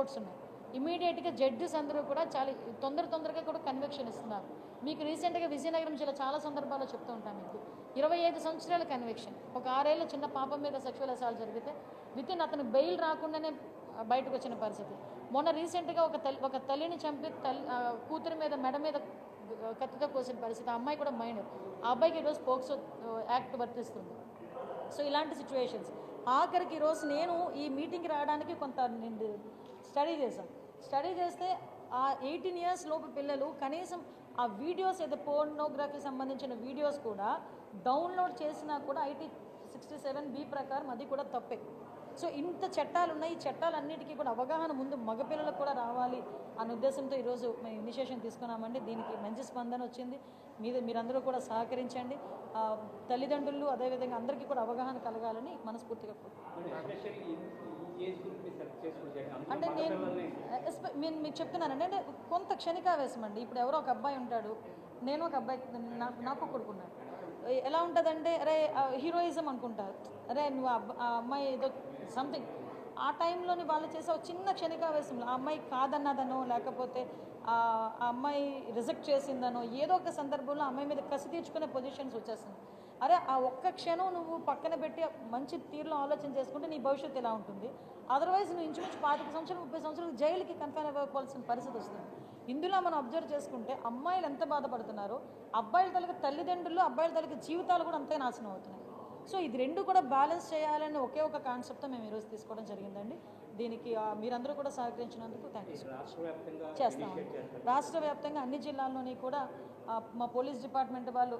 Courts ఉన్నాయి. ఇమీడియట్గా judges అందరూ కూడా చాలా తొందర తొందరగా కూడా కన్విక్షన్ ఇస్తున్నారు. మీకు రీసెంట్గా విజయనగరం జిల్లా చాలా సందర్భాల్లో చెప్తూ ఉంటాను మీకు. ఇరవై ఐదు సంవత్సరాల కన్విక్షన్. ఒక ఆరేళ్ళ చిన్న పాప మీద సెక్షువల్ అసాలు జరిగితే విత్ ఇన్ అతను బెయిల్ రాకుండానే బయటకు వచ్చిన పరిస్థితి. మొన్న రీసెంట్గా ఒక తల్లి ఒక తల్లిని చంపి తల్లి కూతురు కూతురి మీద మెడ మీద కత్తితో కోసిన పరిస్థితి. ఆ అమ్మాయి కూడా మైనర్ ఆ అబ్బాయికి ఈరోజు పోక్సో యాక్ట్ వర్తిస్తుంది. సో ఇలాంటి సిచ్యువేషన్స్ ఆఖరికి ఈరోజు నేను ఈ మీటింగ్కి రావడానికి కొంత నేను స్టడీ చేసాం స్టడీ చేస్తే ఆ ఎయిటీన్ ఇయర్స్ లోపు పిల్లలు కనీసం ఆ వీడియోస్ ఏదో పోర్నోగ్రఫీ సంబంధించిన వీడియోస్ కూడా డౌన్లోడ్ చేసినా కూడా ఐటీ సిక్స్టీ సెవెన్ బి ప్రకారం అది కూడా తప్పే. సో ఇంత చట్టాలు ఉన్నాయి. ఈ చట్టాలన్నిటికీ కూడా అవగాహన ముందు మగపిల్లలకు కూడా రావాలి అనే ఉద్దేశంతో ఈరోజు మేము ఇనిషియేషన్ తీసుకున్నామండి. దీనికి మంచి స్పందన వచ్చింది. మీద మీరందరూ కూడా సహకరించండి. తల్లిదండ్రులు అదేవిధంగా అందరికీ కూడా అవగాహన కలగాలని మనస్ఫూర్తిగా అంటే నేను నేను మీకు చెప్తున్నానండి. అంటే కొంత క్షణికావేశం అండి ఇప్పుడు ఎవరో ఒక అబ్బాయి ఉంటాడు. నేను ఒక అబ్బాయి నాకు కొడుకున్నాడు ఎలా ఉంటుందంటే అరే హీరోయిజం అనుకుంటారు. అరే నువ్వు ఆ అమ్మాయి ఏదో సంథింగ్ ఆ టైంలోని వాళ్ళు చేసే ఒక చిన్న క్షణికావేశంలో ఆ అమ్మాయి కాదన్నదనో లేకపోతే ఆ అమ్మాయి రిజెక్ట్ చేసిందనో ఏదో ఒక సందర్భంలో అమ్మాయి మీద కసి తీర్చుకునే పొజిషన్స్ వచ్చేస్తుంది అరే ఆ ఒక్క క్షణం నువ్వు పక్కన పెట్టి మంచి తీరులో ఆలోచన చేసుకుంటే నీ భవిష్యత్తు ఎలా ఉంటుంది? అదర్వైజ్ నువ్వు ఇంచుమించు పాతిక సంవత్సరాలు ముప్పై సంవత్సరాలు జైలుకి కన్ఫైన్ అవ్వవలసిన పరిస్థితి వస్తుంది. ఇందులో మనం అబ్జర్వ్ చేసుకుంటే అమ్మాయిలు ఎంత బాధపడుతున్నారో అబ్బాయిల తలకి తల్లిదండ్రులు అబ్బాయిల తలకి జీవితాలు కూడా అంతే నాశనం అవుతున్నాయి. సో ఇది రెండు కూడా బ్యాలెన్స్ చేయాలని ఒకే ఒక కాన్సెప్ట్తో మేము ఈరోజు తీసుకోవడం జరిగిందండి. దీనికి మీరందరూ కూడా సహకరించినందుకు థ్యాంక్ యూ వ్యాప్తంగా చేస్తాం. రాష్ట్ర వ్యాప్తంగా అన్ని జిల్లాల్లోని కూడా మా పోలీస్ డిపార్ట్మెంట్ వాళ్ళు